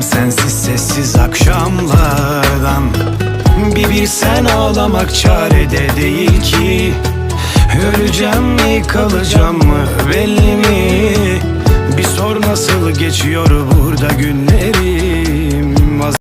Sensiz sessiz akşamlardan Bir bilsen ağlamak çarede değil ki. Öleceğim mi kalacağım mı belli mi? Bir sor nasıl geçiyor burada günleri